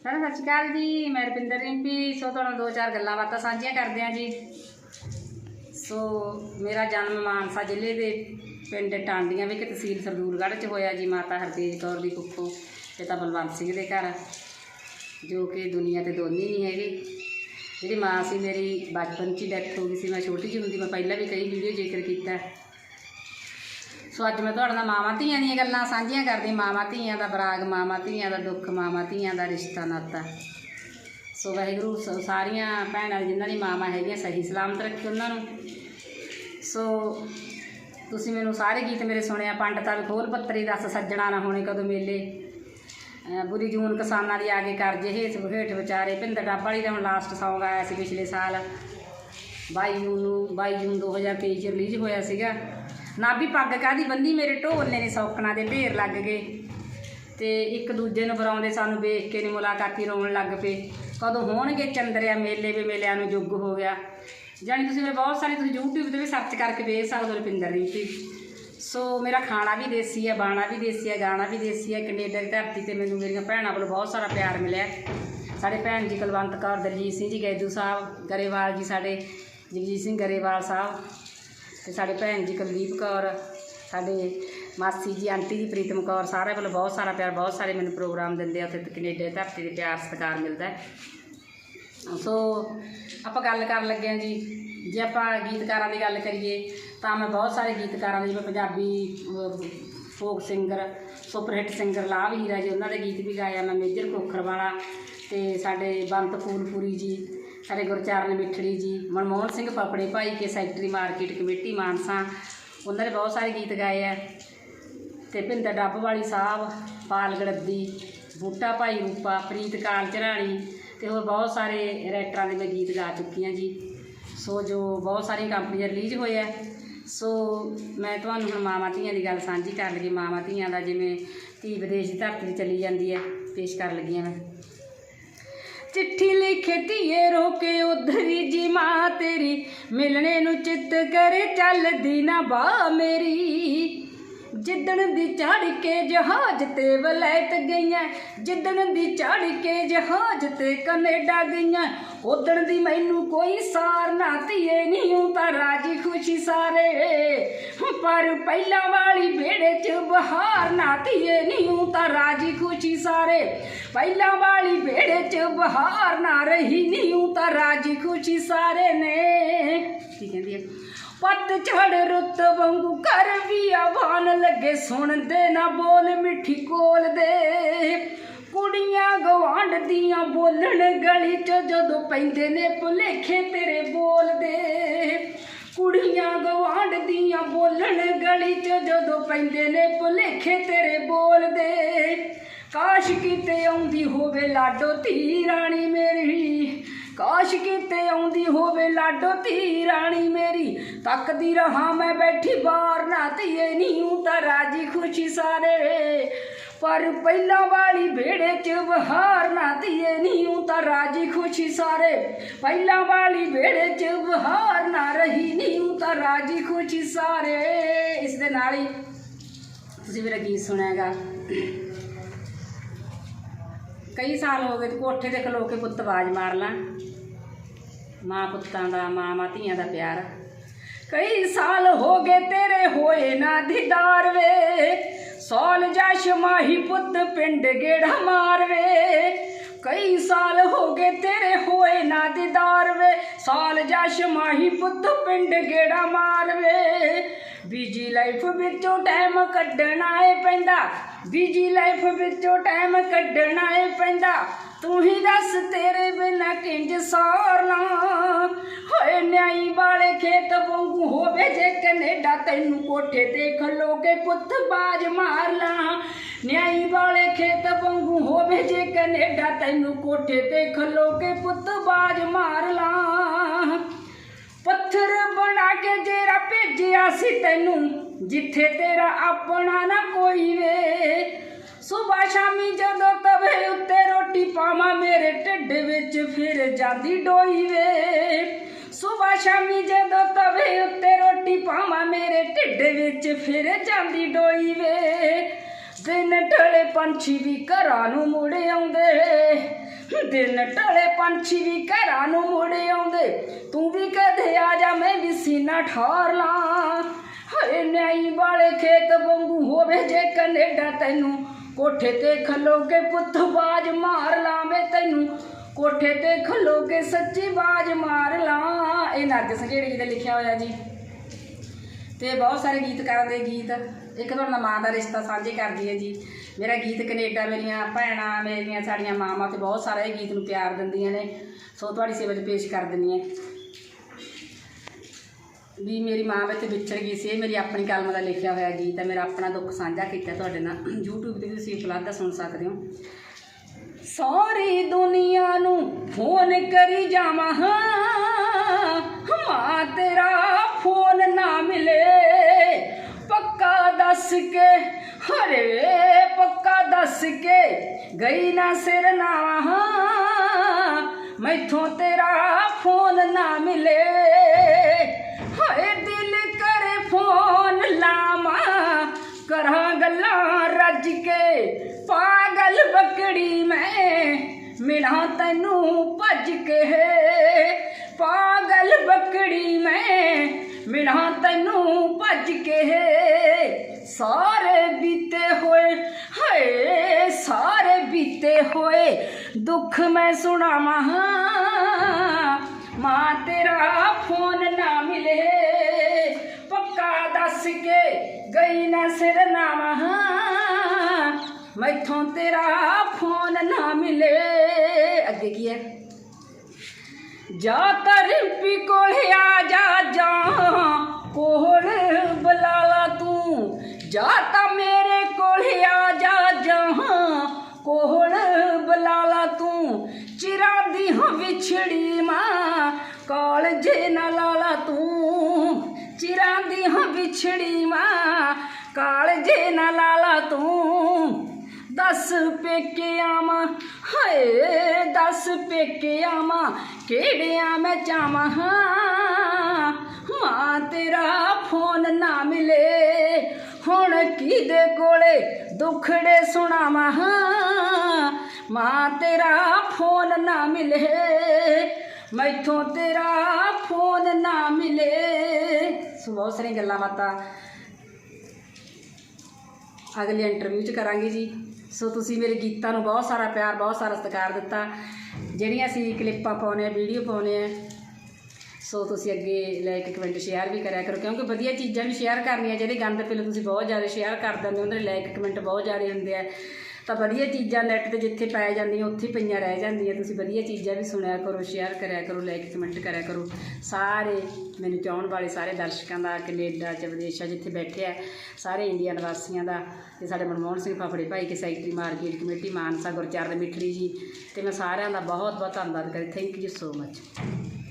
Sir ਸਤਿ ਸ਼੍ਰੀ ਅਕਾਲ ਜੀ, ਮੈਂ ਰੁਪਿੰਦਰ ਰਿੰਪੀ। ਸੋ, ਤੁਹਾਨੂੰ ਦੋ ਚਾਰ ਗੱਲਾਂ ਬਾਤਾਂ ਸਾਂਝੀਆਂ ਕਰਦੇ ਹਾਂ ਜੀ। ਸੋ, ਮੇਰਾ ਜਨਮ ਮਾਨਸਾ ਜ਼ਿਲ੍ਹੇ ਦੇ ਪਿੰਡ ਟਾਂਡੀਆਂ ਵਿਖੇ ਤਹਿਸੀਲ ਸਰਦੂਲਗੜ੍ਹ 'ਚ ਹੋਇਆ ਜੀ, ਮਾਤਾ ਹਰਤੇਜ ਕੌਰ ਦੀ ਕੁੱਖੋਂ ਪਿਤਾ ਬਲਵੰਤ ਸਿੰਘ ਦੇ ਘਰ, ਜੋ ਕਿ ਦੁਨੀਆ ਤੇ ਦੋਨੀ ਨਹੀਂ ਹੈਗੇ। ਜਿਹੜੀ ਮਾਂ ਸੀ, ਮੇਰੀ ਬਚਪਨ 'ਚ ਡੈਥ ਹੋ ਗਈ ਸੀ। ਮੈਂ ਛੋਟੀ ਜਿਹੀ ਹੁੰਦੀ, ਮੈਂ ਪਹਿਲਾਂ ਵੀ ਕਈ ਵੀਡੀਓ ਜ਼ਿਕਰ ਕੀਤਾ। ਸੋ ਅੱਜ ਮੈਂ ਤੁਹਾਡੇ ਨਾਲ ਮਾਵਾਂ ਧੀਆਂ ਦੀਆਂ ਗੱਲਾਂ ਸਾਂਝੀਆਂ ਕਰਦੀ। ਮਾਵਾਂ ਧੀਆਂ ਦਾ ਬਰਾਗ, ਮਾਵਾਂ ਧੀਆਂ ਦਾ ਦੁੱਖ, ਮਾਵਾਂ ਧੀਆਂ ਦਾ ਰਿਸ਼ਤਾ ਨਾਤਾ। ਸੋ ਵਾਹਿਗੁਰੂ, ਸ- ਸਾਰੀਆਂ ਭੈਣਾਂ ਜਿਨ੍ਹਾਂ ਦੀ ਮਾਵਾਂ ਹੈਗੀਆਂ, ਸਹੀ ਸਲਾਮਤ ਰੱਖੇ ਉਹਨਾਂ ਨੂੰ। ਸੋ ਤੁਸੀਂ ਮੈਨੂੰ ਸਾਰੇ ਗੀਤ ਮੇਰੇ ਸੁਣਿਆ, ਪੰਡਤਾਂ ਵੀ ਖੋਲ ਪੱਤਰੀ ਦੱਸ, ਸੱਜਣਾ ਨਾ ਹੋਣੇ ਕਦੋਂ ਮੇਲੇ। ਬੁਰੀ ਜੂਨ ਕਿਸਾਨਾਂ ਦੀ ਆ ਕੇ ਕਰਜੇ ਹੇਠ ਹੇਠ ਵਿਚਾਰੇ ਭਿੰਦਰ ਡੱਬ ਵਾਲੀ ਦਾ ਹੁਣ ਲਾਸਟ Song ਆਇਆ ਸੀ ਪਿਛਲੇ ਸਾਲ। 22 ਜੂਨ ਨੂੰ 22 ਜੂਨ 2023 ਚ ਰਿਲੀਜ਼ ਹੋਇਆ ਸੀਗਾ। ਨਾਭੀ ਪੱਗ ਕਾਦੀ ਬੰਦੀ ਮੇਰੇ ਢੋਲਨੇ ਨੇ ਸੌਕਣਾ ਦੇ ਢੇਰ ਲੱਗ ਗਏ। ਤੇ ਇੱਕ ਦੂਜੇ ਨੂੰ ਬੁਲਾਉਂਦੇ ਸਾਨੂੰ ਵੇਖ ਕੇ ਨੇ ਮੁਲਾਕਾਤੀ ਰੋਣ ਲੱਗ ਪਏ। ਕਦੋਂ ਹੋਣਗੇ ਚੰਦਰਿਆ ਮੇਲੇ ਵੀ ਮੇਲਿਆਂ ਨੂੰ ਯੁੱਗ ਹੋ ਗਿਆ। ਜਾਣੀ ਤੁਸੀਂ ਮੇਰੇ ਬਹੁਤ ਸਾਰੇ ਤੁਸੀਂ YouTube ਤੇ ਵੀ ਸਰਚ ਕਰਕੇ ਵੇਖ ਸਕਦੇ ਹੋ ਰਪਿੰਦਰ ਰੀਤੀ ਸੋ ਮੇਰਾ ਖਾਣਾ ਵੀ ਦੇਸੀ ਹੈ, ਬਾਣਾ ਵੀ ਦੇਸੀ ਹੈ, ਗਾਣਾ ਵੀ ਦੇਸੀ ਹੈ। ਕੈਨੇਡਾ ਦੀ ਧਰਤੀ ਤੇ ਮੈਨੂੰ ਮੇਰੀਆਂ ਭੈਣਾਂ ਵੱਲੋਂ ਬਹੁਤ ਸਾਰਾ ਪਿਆਰ ਮਿਲਿਆ। ਸਾਡੇ ਭੈਣ ਜੀ ਕੁਲਵੰਤ ਕੌਰ ਦਲਜੀਤ ਸਿੰਘ ਜੀ ਗੈਦੂ ਸਾਹਿਬ, ਗਰੇਵਾਲ ਜੀ ਸਾਡੇ, ਜਗਜੀਤ ਸਿੰਘ ਗਰੇਵਾਲ ਸਾਹਿਬ। ਤੇ ਸਾਡੇ ਭੈਣ ਜੀ ਕੁਲਦੀਪ ਕੌਰ, ਸਾਡੇ ਮਾਸੀ ਜੀ ਆਂਟੀ ਜੀ ਪ੍ਰੀਤਮ ਕੌਰ, ਸਾਰਿਆਂ ਵੱਲੋਂ ਬਹੁਤ ਸਾਰਾ ਪਿਆਰ, ਬਹੁਤ ਸਾਰੇ ਮੈਨੂੰ ਪ੍ਰੋਗਰਾਮ ਦਿੰਦੇ ਆ, ਉੱਥੇ ਤੇ ਕੈਨੇਡਾ ਦੀ ਧਰਤੀ ਦੇ ਪਿਆਰ ਸਤਿਕਾਰ ਮਿਲਦਾ ਸੋ ਆਪਾਂ ਗੱਲ ਕਰਨ ਲੱਗੇ ਹਾਂ ਜੀ। ਜੇ ਆਪਾਂ ਗੀਤਕਾਰਾਂ ਦੀ ਗੱਲ ਕਰੀਏ, ਤਾਂ ਮੈਂ ਬਹੁਤ ਸਾਰੇ ਗੀਤਕਾਰਾਂ ਦੇ, ਜਿਵੇਂ Punjabi folk singer super hit singer Labh Heera ji, ਉਹਨਾਂ ਦੇ ਗੀਤ ਵੀ ਗਾਇਆ ਮੈਂ ਮੇਜਰ ਕੋਖਰ ਵਾਲਾ ਤੇ ਸਾਡੇ ਬੰਤ ਫੂਲਪੁਰੀ ਜੀ ਸਾਡੇ ਗੁਰਚਰਨ ਮਿੱਠੜੀ ਜੀ, Manmohan Singh Papre Bhai Ke secretary market committee Mansa, ਉਹਨਾਂ ਨੇ ਬਹੁਤ ਸਾਰੇ ਗੀਤ ਗਾਏ ਆ। ਤੇ ਭਿੰਦਰ ਡੱਬ ਵਾਲੀ ਸਾਹਿਬ, ਪਾਲ ਗੜੱਦੀ, ਬੂਟਾ ਭਾਈ ਰੂਪਾ, ਪ੍ਰੀਤ ਕਾਲ ਚਰਾਣੀ ਤੇ ਹੋਰ ਬਹੁਤ ਸਾਰੇ ਰਾਈਟਰਾਂ ਦੇ ਮੈਂ ਗੀਤ ਗਾ ਚੁੱਕੀ ਹਾਂ ਜੀ। ਸੋ ਜੋ ਬਹੁਤ ਸਾਰੀਆਂ ਕੰਪਨੀਆਂ ਰਿਲੀਜ਼ ਹੋਏ ਆ। ਸੋ ਮੈਂ ਤੁਹਾਨੂੰ ਹੁਣ ਮਾਵਾਂ ਧੀਆਂ ਦੀ ਗੱਲ ਸਾਂਝੀ ਕਰਨ ਲੱਗੀ। ਮਾਵਾਂ ਧੀਆਂ ਦਾ ਜਿਵੇਂ ਧੀ ਵਿਦੇਸ਼ ਦੀ ਧਰਤੀ ਚਲੀ ਜਾਂਦੀ ਹੈ, ਪੇਸ਼ ਕਰਨ ਲੱਗੀ ਹਾਂ ਮੈਂ। ਚਿੱਠੀ ਲਿਖੇ ਧੀਏ ਰੋਕੇ ਉਧਰੀ ਜੀ ਮਾਂ ਤੇਰੀ। ਮਿਲਣੇ ਨੂੰ ਚਿੱਤ ਕਰੇ ਚੱਲਦੀ ਨਾ ਬਾ ਮੇਰੀ। ਜਿੱਦਣ ਦੀ ਚੜ ਕੇ ਜਹਾਜ਼ ਤੇ ਵਲੈਤ ਗਈਆਂ, ਜਿੱਦਣ ਦੀ ਚੜ ਕੇ ਜਹਾਜ਼ ਤੇ ਕੈਨੇਡਾ ਗਈਆਂ, ਉਦਣ ਦੀ ਮੈਨੂੰ ਕੋਈ ਸਾਰ ਨਾ ਧੀਏ ਨਹੀਂ ਹੂੰ ਤਾਂ ਰਾਜੀ ਖੁਸ਼ੀ ਸਾਰੇ। ਪਰ ਪਹਿਲਾਂ ਵਾਲੀ ਵਿਹੜੇ 'ਚ ਬਹਾਰ ਨਾ ਧੀਏ ਨਹੀਂ ਤਾਂ ਰਾਜੀ ਖੁਸ਼ੀ ਸਾਰੇ। ਪਹਿਲਾਂ ਵਾਲੀ ਵਿਹੜੇ 'ਚ ਬਹਾਰ ਨਾ ਰਹੀ ਨਹੀਂ ਤਾਂ ਰਾਜੀ ਖੁਸ਼ੀ ਸਾਰੇ ਨੇ। ਕੀ ਕਹਿੰਦੀ ਹੈ ਪੱਤ ਝੜ ਰੁੱਤ ਵਾਂਗੂ ਕਰ ਵੀ ਆਵਾਨ ਲੱਗੇ ਸੁਣਦੇ ਨਾ ਬੋਲ ਮਿੱਠੀ ਕੋਲ ਦੇ। ਕੁੜੀਆਂ ਗਵਾਂਢ ਦੀਆਂ ਬੋਲਣ ਗਲੀ 'ਚ ਜਦੋਂ ਪੈਂਦੇ ਨੇ ਭੁਲੇਖੇ ਤੇਰੇ ਬੋਲਦੇ ਕੁੜੀਆਂ ਗਵਾਂਢ ਦੀਆਂ ਬੋਲਣ ਗਲੀ 'ਚ ਜਦੋਂ ਪੈਂਦੇ ਨੇ ਭੁਲੇਖੇ ਤੇਰੇ ਬੋਲਦੇ। ਕਾਸ਼ ਕਿਤੇ ਆਉਂਦੀ ਹੋਵੇ ਲਾਡੋ ਧੀ ਰਾਣੀ ਮੇਰੀ। ਕਾਸ਼ ਕਿਤੇ ਆਉਂਦੀ ਹੋਵੇ ਲਾਡੋ ਧੀ ਰਾਣੀ ਮੇਰੀ, ਤੱਕਦੀ ਰਹਾ ਮੈਂ ਬੈਠੀ ਬਾਹਰ, ਨਾ ਧੀਏ ਨਹੀਂ ਹੂੰ ਤਾਂ ਰਾਜੀ ਖੁਸ਼ੀ ਸਾਰੇ। ਪਰ ਪਹਿਲਾਂ ਵਾਲੀ ਵਿਹੜੇ 'ਚ ਬਹਾਰ ਨਾ ਧੀਏ ਨਹੀਂ ਹੂੰ ਤਾਂ ਰਾਜੀ ਖੁਸ਼ੀ ਸਾਰੇ। ਪਹਿਲਾਂ ਵਾਲੀ ਵਿਹੜੇ 'ਚ ਬਹਾਰ ਨਾ ਰਹੀ ਨਹੀਂ ਹੂੰ ਤਾਂ ਰਾਜੀ ਖੁਸ਼ੀ ਸਾਰੇ। ਇਸ ਦੇ ਨਾਲ ਹੀ ਤੁਸੀਂ ਮੇਰਾ ਗੀਤ ਸੁਣਿਆਗਾ। ਕਈ ਸਾਲ ਹੋ ਗਏ, ਤੇ ਕੋਠੇ ਤੇ ਖਲੋ ਕੇ ਪੁੱਤ ਆਵਾਜ਼ ਮਾਰ ਲਾਂ। ਮਾਂ ਪੁੱਤਾਂ ਦਾ, ਮਾਂ ਧੀਆਂ ਦਾ ਪਿਆਰ। ਕਈ ਸਾਲ ਹੋ ਗਏ ਤੇਰੇ ਹੋਏ ਨਾ ਦੀਦਾਰ ਵੇ। ਸੌਲ ਜਸ਼ ਮਾਹੀ ਪੁੱਤ ਪਿੰਡ ਗੇੜਾ ਮਾਰਵੇ। ਕਈ ਸਾਲ ਹੋ ਗਏ ਤੇਰੇ ਹੋਏ ਨਾ ਦੀਦਾਰ ਵੇ। ਸਾਲ ਜਸ਼ ਮਾਹੀ ਪੁੱਤ ਪਿੰਡ ਗੇੜਾ ਮਾਰਵੇ। ਬਿਜ਼ੀ ਲਾਈਫ ਵਿੱਚੋਂ ਟਾਈਮ ਕੱਢਣਾ ਏ ਪੈਂਦਾ। ਬਿਜ਼ੀ ਲਾਈਫ ਵਿੱਚੋਂ ਟਾਈਮ ਕੱਢਣਾ ਏ ਪੈਂਦਾ। ਤੂੰ ਹੀ ਦੱਸ ਤੇਰੇ ਬਿਨਾ ਕਿੰਜ ਸਾਰਨਾ? ਹੋਏ ਨਿਆਈ ਵਾਲੇ ਖੇਤ ਵਾਂਗੂ ਹੋਵੇ ਜੇ ਕੈਨੇਡਾ ਤੈਨੂੰ ਕੋਠੇ ਤੇ ਖਲੋ ਕੇ ਪੁੱਤ ਬਾਜ ਮਾਰ ਲਾ ਨਿਆਈ ਵਾਲੇ ਖੇਤ ਵਾਂਗੂ ਹੋਵੇ ਜੇ ਕੈਨੇਡਾ ਤੈਨੂੰ ਕੋਠੇ ਤੇ ਖਲੋ ਕੇ ਪੁੱਤ ਬਾਜ ਮਾਰ ਲਾਂ ਪੱਥਰ ਬਣਾ ਕੇ ਜੇਰਾ ਭੇਜਿਆ ਸੀ ਤੈਨੂੰ, ਜਿੱਥੇ ਤੇਰਾ ਆਪਣਾ ਨਾ ਕੋਈ ਵੇ। ਸੁਬਾ ਸ਼ਾਮੀ ਜਦੋਂ ਤਵੇ ਉੱਤੇ ਰੋਟੀ ਪਾਵਾਂ, ਮੇਰੇ ਢਿੱਡ ਵਿੱਚ ਫਿਰ ਜਾਂਦੀ ਡੋਈ ਵੇ। ਸੁਬਾ ਸ਼ਾਮੀ ਜਦੋਂ ਤਵੇ ਉੱਤੇ ਰੋਟੀ ਪਾਵਾਂ, ਮੇਰੇ ਢਿੱਡ ਵਿੱਚ ਫਿਰ ਜਾਂਦੀ ਡੋਈ ਵੇ। ਦਿਨ ਢਲੇ ਪੰਛੀ ਵੀ ਘਰਾਂ ਨੂੰ ਮੁੜ ਆਉਂਦੇ। ਦਿਨ ਟਲੇ ਪੰਛੀ ਵੀ ਘਰਾਂ ਨੂੰ ਮੁੜ ਆਉਂਦੇ। ਤੂੰ ਵੀ ਕਦੇ ਆ ਜਾ, ਮੈਂ ਵੀ ਸੀਨਾ ਠਾਰ ਲਾਂ। ਹਏ, ਨਿਆਈ ਵਾਲੇ ਖੇਤ ਵਾਂਗੂ ਹੋਵੇ ਜੇ ਕੈਨੇਡਾ ਤੈਨੂੰ। ਕੋਠੇ ਤੇ ਖਲੋ ਕੇ ਪੁੱਤ ਬਾਜ ਮਾਰ ਲਾਂ, ਮੈਂ ਤੈਨੂੰ। ਕੋਠੇ ਤੇ ਖਲੋ ਕੇ ਸੱਚੀ ਬਾਜ ਮਾਰ ਲਾਂ। ਇਹ ਨਰਗਸ ਜਿਹੜੀ ਦਾ ਲਿਖਿਆ ਹੋਇਆ ਜੀ? ਤੇ ਬਹੁਤ ਸਾਰੇ ਗੀਤਕਾਰਾਂ ਦੇ ਗੀਤ। ਇੱਕ ਤੁਹਾਡਾ ਮਾਂ ਦਾ ਰਿਸ਼ਤਾ ਸਾਂਝੇ ਕਰਦੀ ਹੈ ਜੀ। ਮੇਰਾ ਗੀਤ ਕੈਨੇਡਾ ਮੇਰੀਆਂ ਭੈਣਾਂ, ਮੇਰੀਆਂ ਸਾਡੀਆਂ ਮਾਵਾਂ ਤੇ ਬਹੁਤ ਸਾਰੇ ਇਹ ਗੀਤ ਨੂੰ ਪਿਆਰ ਦਿੰਦੀਆਂ ਨੇ। ਸੋ ਤੁਹਾਡੀ ਸੇਵਾ 'ਚ ਪੇਸ਼ ਕਰ ਦਿੰਦੀ ਹਾਂ। ਵੀ ਮੇਰੀ ਮਾਂ ਵਿੱਚ ਵਿਛੜ ਗਈ ਸੀ ਇਹ ਮੇਰੀ ਆਪਣੀ ਕਲਮ ਦਾ ਲਿਖਿਆ ਹੋਇਆ ਗੀਤ ਹੈ, ਮੇਰਾ ਆਪਣਾ ਦੁੱਖ ਸਾਂਝਾ ਕੀਤਾ ਤੁਹਾਡੇ ਨਾਲ। YouTube ਤੇ ਵੀ ਤੁਸੀਂ ਉਪਲਬਧ ਸੁਣ ਸਕਦੇ ਹੋ। ਸਾਰੀ ਦੁਨੀਆ ਨੂੰ ਫੋਨ ਕਰੀ ਜਾਵਾਂ, ਮਾਂ ਤੇਰਾ ਫੋਨ ਨਾ ਮਿਲੇ। ਪੱਕਾ ਦੱਸ ਕੇ ਹਰੇ ਪੱਕਾ ਦੱਸ ਕੇ ਗਈ ਨਾ ਸਿਰ ਨਾਵਾਂ ਮੈਥੋਂ ਤੇਰਾ ਫੋਨ ਨਾ ਮਿਲੇ। ਹਾਏ ਦਿਲ ਕਰੇ ਫੋਨ ਲਾਵਾਂ। ਕਰਾਂ ਗੱਲਾਂ ਰੱਜ ਕੇ। ਪਾਗਲ ਬੱਕੜੀ ਮੈਂ ਮਿਲਾਂ ਤੈਨੂੰ ਭੱਜ ਕੇ। ਪਾਗਲ ਬੱਕੜੀ ਮੈਂ ਮਿਲਾਂ ਤੈਨੂੰ ਭੱਜ ਕੇ। ਸਾਰੇ ਬੀਤੇ ਹੋਏ ਹਾਏ ਸਾਰੇ ਬੀਤੇ ਹੋਏ ਦੁੱਖ ਮੈਂ ਸੁਣਾਵਾਂ ਮਾਂ ਤੇਰਾ ਫੋਨ ਨਾ ਮਿਲੇ ਪੱਕਾ ਦੱਸ ਕੇ ਗਈ ਨਾ ਸਿਰ ਨਾਵਾਂ ਮੈਥੋਂ ਤੇਰਾ ਫੋਨ ਨਾ ਮਿਲੇ ਅੱਗੇ ਕੀ ਹੈ ਜਾ ਤਾਂ ਰਿੰਪੀ ਕੋਲ ਆ ਜਾ ਜਾ ਕੋਲ ਬੁਲਾ ਲਾ ਤੂੰ ਜਾ ਤਾਂ ਮੇਰੇ ਕੋਲ ਆ ਜਾ ਜਾ ਕੋਲ ਬੁਲਾ ਲਾ ਤੂੰ ਚਿਰਾਂ ਦੀ ਹਾਂ ਵਿਛੜੀ ਮਾਂ ਕਾਲਜੇ ਨਾ ਲਾ ਲਾ ਤੂੰ ਚਿਰਾਂ ਦੀ ਹਾਂ ਵਿਛੜੀ ਮਾਂ ਕਾਲਜੇ ਨਾ ਲਾ ਲਾ ਤੂੰ ਦਸ ਪੇਕੇ ਆਵਾਂ ਹਾਏ ਦਸ ਪੇਕੇ ਆਵਾਂ ਕਿਹੜਿਆਂ ਮੈਂ ਚਾਵਾਂ ਮਾਂ ਤੇਰਾ ਫੋਨ ਨਾ ਮਿਲੇ ਹੁਣ ਕਿਹਦੇ ਕੋਲੇ? ਦੁਖੜੇ ਸੁਣਾਵਾਂ। ਮਾਂ, ਤੇਰਾ ਫੋਨ ਨਾ ਮਿਲੇ। ਮੈਥੋਂ ਤੇਰਾ ਫੋਨ ਨਾ ਮਿਲੇ। ਸੋ ਬਹੁਤ ਸਾਰੀਆਂ ਗੱਲਾਂ ਬਾਤਾਂ। ਅਗਲੇ ਇੰਟਰਵਿਊ 'ਚ ਕਰਾਂਗੇ ਜੀ। ਸੋ ਤੁਸੀਂ ਮੇਰੇ ਗੀਤਾਂ ਨੂੰ ਬਹੁਤ ਸਾਰਾ ਪਿਆਰ, ਬਹੁਤ ਸਾਰਾ ਸਤਿਕਾਰ ਦਿੱਤਾ। ਜਿਹੜੀਆਂ ਅਸੀਂ ਕਲਿੱਪਾਂ ਪਾਉਂਦੇ ਆ ਵੀਡੀਓ ਪਾਉਂਦੇ ਆ ਸੋ ਤੁਸੀਂ ਅੱਗੇ ਲਾਈਕ ਕਮੈਂਟ ਸ਼ੇਅਰ ਵੀ ਕਰਿਆ ਕਰੋ, ਕਿਉਂਕਿ ਵਧੀਆ ਚੀਜ਼ਾਂ ਵੀ ਸ਼ੇਅਰ ਕਰਨੀਆਂ, ਜਿਹੜੇ ਗੰਦ ਪਿੱਲ ਤੁਸੀਂ ਬਹੁਤ ਜ਼ਿਆਦਾ ਸ਼ੇਅਰ ਕਰ ਦਿੰਦੇ ਉਹਨਾਂ ਦੇ ਲਾਈਕ ਕਮੈਂਟ ਬਹੁਤ ਜ਼ਿਆਦਾ ਹੁੰਦੇ ਆ। ਤਾਂ ਵਧੀਆ ਚੀਜ਼ਾਂ ਨੈੱਟ ਤੇ ਜਿੱਥੇ ਪਾਇਆ ਜਾਂਦੀਆਂ, ਉੱਥੇ ਪਈਆਂ ਰਹਿ ਜਾਂਦੀਆਂ। ਤੁਸੀਂ ਵਧੀਆ ਚੀਜ਼ਾਂ ਵੀ ਸੁਣਿਆ ਕਰੋ ਸ਼ੇਅਰ ਕਰਿਆ ਕਰੋ ਲਾਈਕ ਕਮੈਂਟ ਕਰਿਆ ਕਰੋ। ਸਾਰੇ, ਮੈਨੂੰ ਚਾਹਣ ਵਾਲੇ ਸਾਰੇ ਦਰਸ਼ਕਾਂ ਦਾ, ਕੈਨੇਡਾ ਚ, ਵਿਦੇਸ਼ਾਂ ਜਿੱਥੇ ਬੈਠੇ ਆ, ਸਾਰੇ ਇੰਡੀਆ ਨਿਵਾਸੀਆਂ ਦਾ, ਤੇ ਸਾਡੇ Manmohan Singh Fafre Bhai Ke secretary market committee Mansa Gurcharan Mithri ji, ਤੇ ਮੈਂ ਸਾਰਿਆਂ ਦਾ ਬਹੁਤ ਬਹੁਤ ਧੰਨਵਾਦ ਕਰਦੀ ਥੈਂਕ ਯੂ ਸੋ ਮਚ